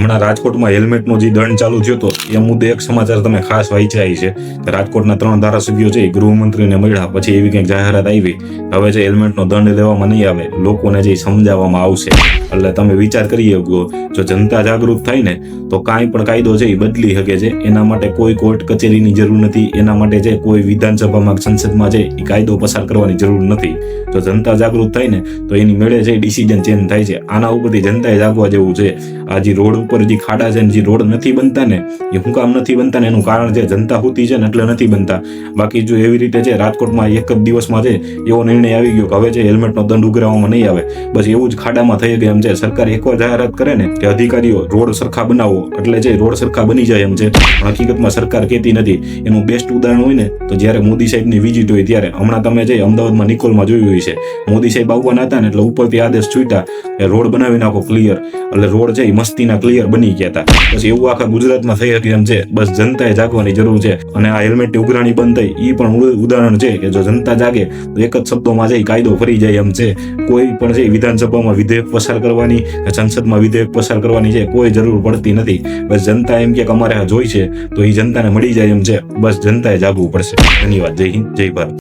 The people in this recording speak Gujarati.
હમણાં રાજકોટમાં હેલ્મેટનો જે દંડ ચાલુ થયો હતો એ મુદ્દે એક સમાચાર તમે ખાસ વાંચ્યા છે કે રાજકોટના ત્રણ ધારાસભ્યો છે એ ગૃહમંત્રીને મળ્યા. પછી એવી કંઈક જાહેરાત આવી. હવે જે હેલ્મેટનો દંડ લેવામાં નહીં આવે. લોકોને જે સમજાવવામાં આવશે. એટલે તમે વિચાર કરી શકો. જો જનતા જાગૃત થાય ને, તો કાંઈ પણ કાયદો છે એ બદલી શકે છે. એના માટે કોઈ કોર્ટ કચેરીની જરૂર નથી. એના માટે જે કોઈ વિધાનસભામાં સંસદમાં છે એ કાયદો પસાર કરવાની જરૂર નથી. જો જનતા જાગૃત થાય ને, તો એની મેળે છે ડિસિઝન ચેન્જ થાય છે. આના ઉપરથી જનતાએ જાગવા જેવું છે. આજે રોડ ઉપર જે ખાડા છે જે રોડ નથી બનતા ને, એ શું કામ નથી બનતા ને, એનું કારણ છે જનતા હુતી છે ને એટલે નથી બનતા. બાકી જો એવી રીતે છે, રાજકોટમાં એક જ દિવસમાં છે, એવો નિર્ણય આવી ગયો કે હવે છે, હેલ્મેટનો દંડ ઉઘરાવવામાં નહીં આવે. બસ એવું જ ખાડામાં થઈ ગયા એમ છે. સરકાર એકવાર જાહેરાત કરે ને કે અધિકારીઓ રોડ સરખા બનાવો, એટલે જે રોડ સરખા બની જાય એમ છે. હકીકતમાં સરકાર કહેતી નથી. એનું બેસ્ટ ઉદાહરણ હોય ને, તો જ્યારે મોદી સાહેબની વિઝિટ હોય ત્યારે, હમણાં તમે જે અમદાવાદમાં નિકોલમાં જોયું હોય છે. મોદી સાહેબ આવવાના હતા ને, એટલે ઉપરથી આદેશ છૂટ્યા રોડ બનાવી નાખો ક્લિયર એટલે રોડ છે, એ મસ્તીના ક્લિયર બની ગયા હતા. પછી એવું આખા ગુજરાતમાં થઈ શકે એમ છે. બસ જનતાએ જાગવાની જરૂર છે. અને આ હેલ્મેટ ઉઘરાણી બંધ થઈ. એ પણ ઉદાહરણ છે કે જો જનતા જાગે, તો એક જ શબ્દોમાં છે કાયદો ફરી જાય એમ છે. કોઈ પણ છે વિધાનસભામાં વિધેયક પસાર કરવાની સંસદમાં વિધેયક પસાર કરવાની છે, કોઈ જરૂર પડતી નથી. બસ જનતા એમ કે અમારે આ જોઈ છે, તો એ જનતાને મળી જાય એમ છે. બસ જનતાએ જાગવું પડશે. ધન્યવાદ. જય હિન્દ, જય ભારત.